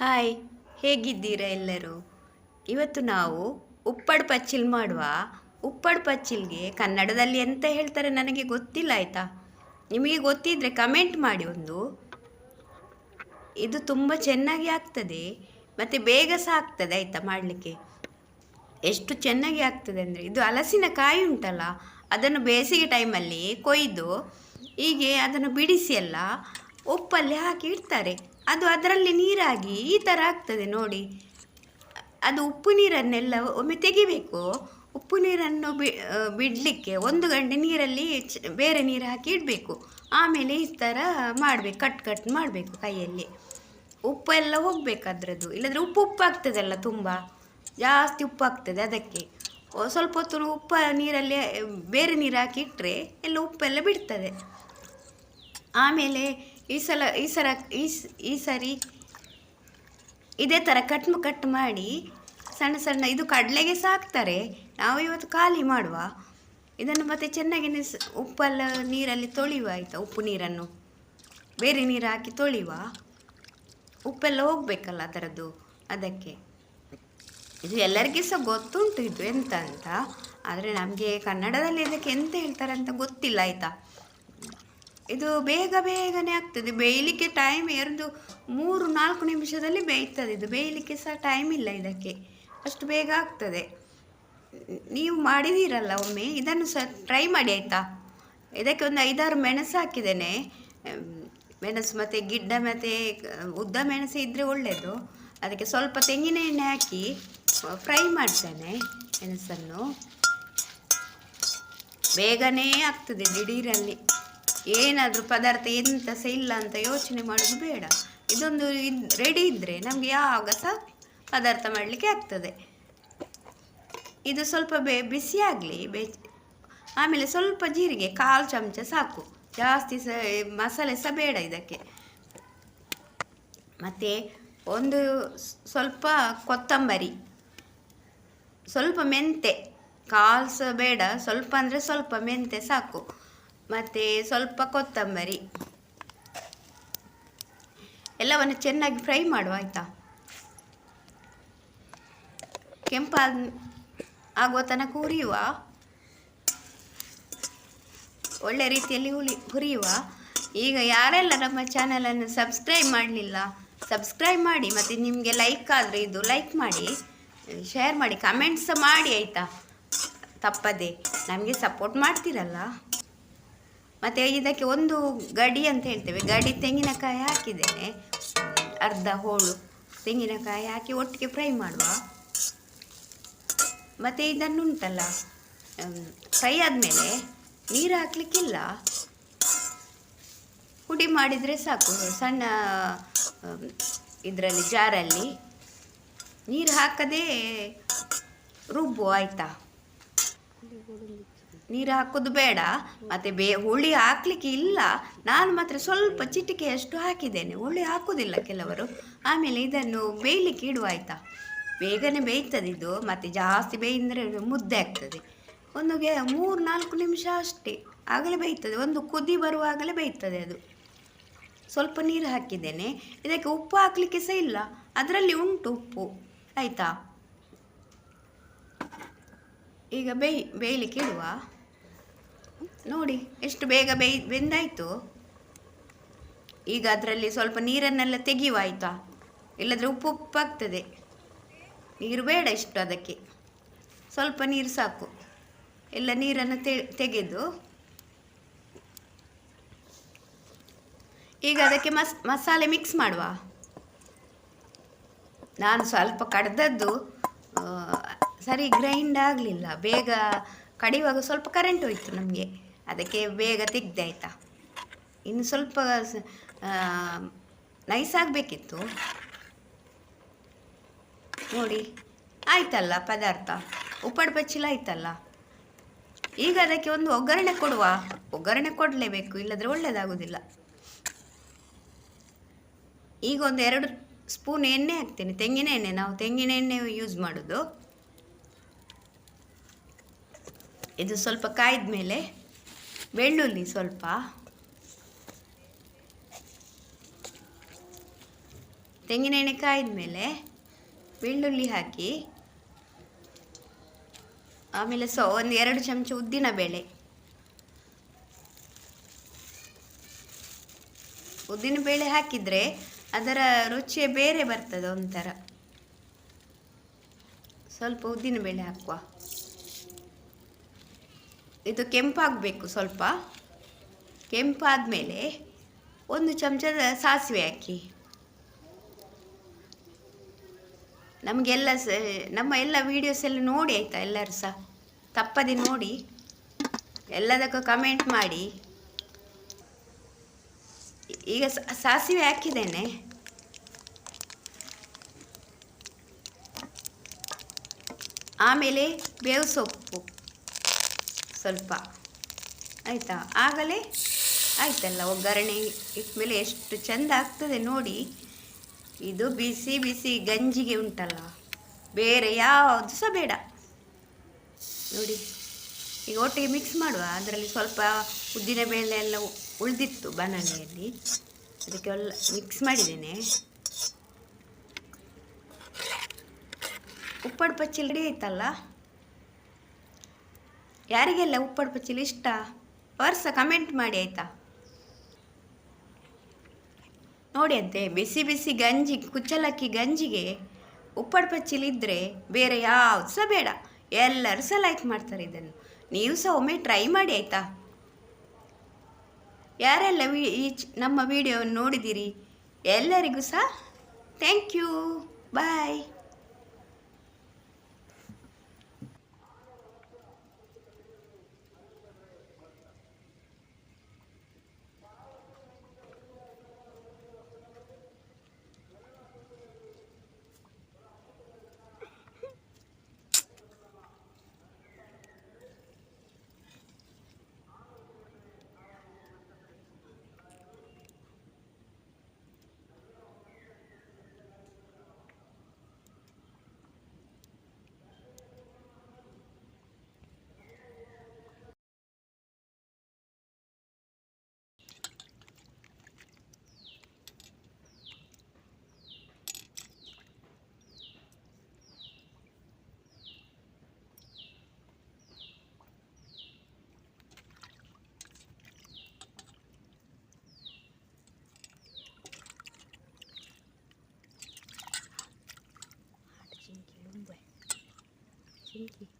Hi, ಹೇಗಿದ್ದೀರಾ ಎಲ್ಲರೂ? ಇವತ್ತು ನಾವು ಉಪ್ಪಡ್ ಪಚ್ಚಿಲ್ ಮಾಡುವ. ಉಪ್ಪಡ್ ಪಚ್ಚಿಲ್ಗೆ ಕನ್ನಡದಲ್ಲಿ ಎಂತ ಹೇಳ್ತಾರೆ ನನಗೆ ಗೊತ್ತಿಲ್ಲ, ಆಯಿತಾ? ನಿಮಗೆ ಗೊತ್ತಿದ್ದರೆ ಕಮೆಂಟ್ ಮಾಡಿ ಒಂದು. ಇದು ತುಂಬ ಚೆನ್ನಾಗಿ ಆಗ್ತದೆ, ಮತ್ತು ಬೇಗ ಸಹ ಆಗ್ತದೆ, ಆಯಿತಾ ಮಾಡಲಿಕ್ಕೆ? ಎಷ್ಟು ಚೆನ್ನಾಗಿ ಆಗ್ತದೆ ಅಂದರೆ, ಇದು ಹಲಸಿನ ಕಾಯಿ ಉಂಟಲ್ಲ, ಅದನ್ನು ಬೇಸಿಗೆ ಟೈಮಲ್ಲಿ ಕೊಯ್ದು, ಹೀಗೆ ಅದನ್ನು ಬಿಡಿಸಿ ಎಲ್ಲ ಉಪ್ಪಲ್ಲಿ ಹಾಕಿ ಇಡ್ತಾರೆ. ಅದು ಅದರಲ್ಲಿ ನೀರಾಗಿ ಈ ಥರ ಆಗ್ತದೆ ನೋಡಿ. ಅದು ಉಪ್ಪು ನೀರನ್ನೆಲ್ಲ ಒಮ್ಮೆ ತೆಗಿಬೇಕು. ಉಪ್ಪು ನೀರನ್ನು ಬಿಡಲಿಕ್ಕೆ ಒಂದು ಗಂಟೆ ನೀರಲ್ಲಿ ಬೇರೆ ನೀರು ಹಾಕಿ ಇಡಬೇಕು. ಆಮೇಲೆ ಈ ಥರ ಮಾಡಬೇಕು, ಕಟ್ ಕಟ್ ಮಾಡಬೇಕು ಕೈಯಲ್ಲಿ. ಉಪ್ಪು ಎಲ್ಲ ಹೋಗ್ಬೇಕು ಅದರದ್ದು. ಇಲ್ಲದ್ರೆ ಉಪ್ಪು ಉಪ್ಪು ಆಗ್ತದಲ್ಲ ತುಂಬ. ಜಾಸ್ತಿ ಉಪ್ಪು ಆಗ್ತದೆ ಅದಕ್ಕೆ. ಸ್ವಲ್ಪ ಹೊತ್ತು ಉಪ್ಪು ನೀರಲ್ಲಿ, ಬೇರೆ ನೀರು ಹಾಕಿ ಇಟ್ಟರೆ ಎಲ್ಲ ಉಪ್ಪೆಲ್ಲ ಬಿಡ್ತದೆ. ಆಮೇಲೆ ಈ ಸಲ ಈ ಸಲ ಈ ಈ ಸರಿ ಇದೇ ಥರ ಕಟ್ ಕಟ್ ಮಾಡಿ ಸಣ್ಣ ಸಣ್ಣ, ಇದು ಕಡಲೆಗೆ ಸಾಕ್ತಾರೆ. ನಾವು ಇವತ್ತು ಖಾಲಿ ಮಾಡುವ. ಇದನ್ನು ಮತ್ತೆ ಚೆನ್ನಾಗಿ ನೆಸ್, ಉಪ್ಪೆಲ್ಲ, ನೀರಲ್ಲಿ ತೊಳೆಯುವ, ಆಯಿತಾ? ಉಪ್ಪು ನೀರನ್ನು. ಬೇರೆ ನೀರು ಹಾಕಿ ತೊಳೆಯುವ. ಉಪ್ಪೆಲ್ಲ ಹೋಗಬೇಕಲ್ಲ ಅದರದ್ದು, ಅದಕ್ಕೆ. ಇದು ಎಲ್ಲರಿಗೂ ಸಹ ಗೊತ್ತುಂಟು ಇದು ಎಂತ ಅಂತ. ಆದರೆ ನಮಗೆ ಕನ್ನಡದಲ್ಲಿ ಇದಕ್ಕೆ ಎಂತ ಹೇಳ್ತಾರೆ ಅಂತ ಗೊತ್ತಿಲ್ಲ, ಆಯಿತಾ? ಇದು ಬೇಗ ಬೇಗನೆ ಆಗ್ತದೆ. ಬೇಯಲಿಕ್ಕೆ ಟೈಮ್ ಎರಡು, ಮೂರು, ನಾಲ್ಕು ನಿಮಿಷದಲ್ಲಿ ಬೇಯ್ತದೆ. ಇದು ಬೇಯಲಿಕ್ಕೆ ಸಹ ಟೈಮ್ ಇಲ್ಲ ಇದಕ್ಕೆ. ಅಷ್ಟು ಬೇಗ ಆಗ್ತದೆ. ನೀವು ಮಾಡಿದ್ದೀರಲ್ಲ ಒಮ್ಮೆ? ಇದನ್ನು ಸಹ ಟ್ರೈ ಮಾಡಿ ಆಯಿತಾ? ಇದಕ್ಕೆ ಒಂದು ಐದಾರು ಮೆಣಸು ಹಾಕಿದ್ದೇನೆ. ಮೆಣಸು ಮತ್ತು ಗಿಡ್ಡ ಮತ್ತು ಉದ್ದ ಮೆಣಸು ಇದ್ದರೆ ಒಳ್ಳೆಯದು ಅದಕ್ಕೆ ಸ್ವಲ್ಪ ತೆಂಗಿನ ಎಣ್ಣೆ ಹಾಕಿ ಫ್ರೈ ಮಾಡ್ತೇನೆ ಮೆಣಸನ್ನು. ಬೇಗನೆ ಆಗ್ತದೆ ದಿಢೀರಲ್ಲಿ. ಏನಾದರೂ ಪದಾರ್ಥ ಎಂತ ಸಹ ಇಲ್ಲ ಅಂತ ಯೋಚನೆ ಮಾಡೋದು ಬೇಡ. ಇದೊಂದು ರೆಡಿ ಇದ್ದರೆ ನಮಗೆ ಯಾವಾಗ ಸಹ ಪದಾರ್ಥ ಮಾಡಲಿಕ್ಕೆ ಆಗ್ತದೆ. ಇದು ಸ್ವಲ್ಪ ಬೇ, ಬಿಸಿ ಆಗಲಿ, ಬೇ, ಆಮೇಲೆ ಸ್ವಲ್ಪ ಜೀರಿಗೆ, ಕಾಲು ಚಮಚ ಸಾಕು. ಜಾಸ್ತಿ ಸಹ ಮಸಾಲೆ ಸಹ ಬೇಡ ಇದಕ್ಕೆ. ಮತ್ತು ಒಂದು ಸ್ವಲ್ಪ ಕೊತ್ತಂಬರಿ, ಸ್ವಲ್ಪ ಮೆಂತೆ ಕಾಲು ಸಹ ಬೇಡ. ಸ್ವಲ್ಪ ಅಂದರೆ ಸ್ವಲ್ಪ ಮೆಂತೆ ಸಾಕು. ಮತ್ತು ಸ್ವಲ್ಪ ಕೊತ್ತಂಬರಿ. ಎಲ್ಲವನ್ನು ಚೆನ್ನಾಗಿ ಫ್ರೈ ಮಾಡುವ ಆಯಿತಾ? ಕೆಂಪಾದ ಆಗುವ ತನಕ ಹುರಿಯುವ. ಒಳ್ಳೆ ರೀತಿಯಲ್ಲಿ ಹುಲಿ, ಹುರಿಯುವ. ಈಗ ಯಾರೆಲ್ಲ ನಮ್ಮ ಚಾನಲನ್ನು ಸಬ್ಸ್ಕ್ರೈಬ್ ಮಾಡಲಿಲ್ಲ ಸಬ್ಸ್ಕ್ರೈಬ್ ಮಾಡಿ, ಮತ್ತು ನಿಮಗೆ ಲೈಕ್ ಆದರೆ ಇದು ಲೈಕ್ ಮಾಡಿ ಶೇರ್ ಮಾಡಿ ಕಮೆಂಟ್ಸ್ ಮಾಡಿ, ಆಯಿತಾ? ತಪ್ಪದೆ. ನಮಗೆ ಸಪೋರ್ಟ್ ಮಾಡ್ತೀರಲ್ಲ? ಮತ್ತು ಇದಕ್ಕೆ ಒಂದು ಗಡಿ ಅಂತ ಹೇಳ್ತೇವೆ. ಗಡಿ ತೆಂಗಿನಕಾಯಿ ಹಾಕಿದ್ದೇನೆ. ಅರ್ಧ ಹೋಳು ತೆಂಗಿನಕಾಯಿ ಹಾಕಿ ಒಟ್ಟಿಗೆ ಫ್ರೈ ಮಾಡುವ. ಮತ್ತು ಇದನ್ನು ಉಂಟಲ್ಲ ಫ್ರೈ ಆದಮೇಲೆ ನೀರು ಹಾಕಲಿಕ್ಕಿಲ್ಲ. ಪುಡಿ ಮಾಡಿದರೆ ಸಾಕು. ಸಣ್ಣ ಇದರಲ್ಲಿ, ಜಾರಲ್ಲಿ ನೀರು ಹಾಕದೇ ರುಬ್ಬು ಆಯಿತಾ? ನೀರು ಹಾಕೋದು ಬೇಡ. ಮತ್ತೆ ಬೇ, ಹುಳಿ ಹಾಕ್ಲಿಕ್ಕೆ ಇಲ್ಲ. ನಾನು ಮಾತ್ರ ಸ್ವಲ್ಪ ಚಿಟಿಕೆಯಷ್ಟು ಹಾಕಿದ್ದೇನೆ. ಹುಳಿ ಹಾಕೋದಿಲ್ಲ ಕೆಲವರು. ಆಮೇಲೆ ಇದನ್ನು ಬೇಯಲಿಕ್ಕೆ ಇಡುವ ಆಯಿತಾ? ಬೇಗನೆ ಬೇಯ್ತದೆ ಇದು. ಮತ್ತು ಜಾಸ್ತಿ ಬೇಯಂದರೆ ಮುದ್ದೆ ಆಗ್ತದೆ. ಒಂದು ಮೂರು, ನಾಲ್ಕು ನಿಮಿಷ ಅಷ್ಟೇ. ಆಗಲೇ ಬೇಯ್ತದೆ. ಒಂದು ಕುದಿ ಬರುವಾಗಲೇ ಬೇಯ್ತದೆ ಅದು. ಸ್ವಲ್ಪ ನೀರು ಹಾಕಿದ್ದೇನೆ. ಇದಕ್ಕೆ ಉಪ್ಪು ಹಾಕಲಿಕ್ಕೆ ಸಹ ಇಲ್ಲ. ಅದರಲ್ಲಿ ಉಂಟು ಉಪ್ಪು. ಆಯಿತಾ? ಈಗ ಬೇಯ್, ಬೇಯಲಿಕ್ಕೆ ಇಡುವ. ನೋಡಿ, ಎಷ್ಟು ಬೇಗ ಬೇಯ್ ಬೆಂದಾಯಿತು. ಈಗ ಅದರಲ್ಲಿ ಸ್ವಲ್ಪ ನೀರನ್ನೆಲ್ಲ ತೆಗೆಯುವ ಆಯಿತಾ? ಇಲ್ಲದ್ರೆ ಉಪ್ಪು ಉಪ್ಪಾಗ್ತದೆ. ನೀರು ಬೇಡ ಇಷ್ಟು ಅದಕ್ಕೆ. ಸ್ವಲ್ಪ ನೀರು ಸಾಕು. ಎಲ್ಲ ನೀರನ್ನು ತೆಗೆದು. ಈಗ ಅದಕ್ಕೆ ಮಸ್ ಮಸಾಲೆ ಮಿಕ್ಸ್ ಮಾಡುವ. ನಾನು ಸ್ವಲ್ಪ ಕಡ್ದದ್ದು ಸರಿ ಗ್ರೈಂಡ್ ಆಗಲಿಲ್ಲ. ಬೇಗ ಕಡಿಯುವಾಗ ಸ್ವಲ್ಪ ಕರೆಂಟ್ ಹೋಯಿತು ನಮಗೆ. ಅದಕ್ಕೆ ಬೇಗ ತೆಗ್ದೆ ಆಯಿತಾ. ಇನ್ನು ಸ್ವಲ್ಪ ನೈಸ್ ಆಗಬೇಕಿತ್ತು. ನೋಡಿ, ಆಯ್ತಲ್ಲ ಪದಾರ್ಥ. ಉಪ್ಪಡ ಬಚ್ಚಿಲ ಆಯ್ತಲ್ಲ. ಈಗ ಅದಕ್ಕೆ ಒಂದು ಒಗ್ಗರಣೆ ಕೊಡುವ. ಒಗ್ಗರಣೆ ಕೊಡಲೇಬೇಕು, ಇಲ್ಲದ್ರೆ ಒಳ್ಳೆಯದಾಗೋದಿಲ್ಲ ಈಗ ಒಂದು ಎರಡು ಸ್ಪೂನ್ ಎಣ್ಣೆ ಹಾಕ್ತೇನೆ. ತೆಂಗಿನ ಎಣ್ಣೆ, ನಾವು ತೆಂಗಿನ ಎಣ್ಣೆ ಯೂಸ್ ಮಾಡೋದು. ಇದು ಸ್ವಲ್ಪ ಕಾಯ್ದ ಮೇಲೆ ಬೆಳ್ಳುಳ್ಳಿ ಸ್ವಲ್ಪ. ತೆಂಗಿನ ಎಣ್ಣೆ ಕಾಯ್ದ ಮೇಲೆ ಬೆಳ್ಳುಳ್ಳಿ ಹಾಕಿ, ಆಮೇಲೆ ಸೊ, ಒಂದು ಎರಡು ಚಮಚ ಉದ್ದಿನ ಬೇಳೆ. ಉದ್ದಿನ ಬೇಳೆ ಹಾಕಿದರೆ ಅದರ ರುಚಿಯೇ ಬೇರೆ ಬರ್ತದೆ ಒಂಥರ. ಸ್ವಲ್ಪ ಉದ್ದಿನ ಬೇಳೆ ಹಾಕುವ. ಇದು ಕೆಂಪಾಗಬೇಕು ಸ್ವಲ್ಪ. ಕೆಂಪಾದ ಮೇಲೆ ಒಂದು ಚಮಚದ ಸಾಸಿವೆ ಹಾಕಿ. ನಮಗೆಲ್ಲ ಸ, ನಮ್ಮ ಎಲ್ಲ ವೀಡಿಯೋಸ್ ಎಲ್ಲ ನೋಡಿ ಆಯಿತಾ ಎಲ್ಲರೂ ಸಹ? ತಪ್ಪದೆ ನೋಡಿ. ಎಲ್ಲದಕ್ಕೂ ಕಮೆಂಟ್ ಮಾಡಿ. ಈಗ ಸಾಸಿವೆ ಹಾಕಿದ್ದೇನೆ. ಆಮೇಲೆ ಬೇವು ಸೊಪ್ಪು. ಸ್ವಲ್ಪ. ಆಯಿತಾ? ಆಗಲೇ? ಆಯ್ತಲ್ಲ, ಒಗ್ಗರಣೆ ಇಟ್ಮೇಲೆ ಎಷ್ಟು ಚೆಂದ ಆಗ್ತದೆ ನೋಡಿ. ಇದು ಬಿಸಿ ಬಿಸಿ ಗಂಜಿಗೆ ಉಂಟಲ್ಲ. ಬೇರೆ ಯಾವುದು ಸಹ ಬೇಡ. ನೋಡಿ, ಈಗ ಒಟ್ಟಿಗೆ ಮಿಕ್ಸ್ ಮಾಡುವ. ಅದರಲ್ಲಿ ಸ್ವಲ್ಪ ಉದ್ದಿನ ಬೇಳೆ ಎಲ್ಲ ಉಳಿದಿತ್ತು ಬನಾನೆಯಲ್ಲಿ. ಅದಕ್ಕೆ ಎಲ್ಲ ಮಿಕ್ಸ್ ಮಾಡಿದ್ದೇನೆ. ಉಪ್ಪಡು ಪಚ್ಚಿಲ್ ರೆಡಿ ಆಯ್ತಲ್ಲ? ಯಾರಿಗೆಲ್ಲ ಉಪ್ಪಡ್ ಪಚ್ಚಿಲ್ ಇಷ್ಟ? ವರ್ಷ ಕಮೆಂಟ್ ಮಾಡಿ ಆಯಿತಾ? ನೋಡಿ ಅಂತೆ, ಬಿಸಿ ಬಿಸಿ ಗಂಜಿ ಕುಚ್ಚಲಕ್ಕಿ ಗಂಜಿಗೆ ಉಪ್ಪಡ್ ಪಚ್ಚಿಲಿ ಇದ್ದರೆ ಬೇರೆ ಯಾವುದು ಸಹ ಬೇಡ. ಎಲ್ಲರೂ ಸಹ ಲೈಕ್ ಮಾಡ್ತಾರೆ ಇದನ್ನು. ನೀವು ಸಹ ಒಮ್ಮೆ ಟ್ರೈ ಮಾಡಿ ಆಯಿತಾ? ಯಾರೆಲ್ಲ ಈ ನಮ್ಮ ವಿಡಿಯೋವನ್ನು ನೋಡಿದ್ದೀರಿ ಎಲ್ಲರಿಗೂ ಸಹ thank you bye Thank you.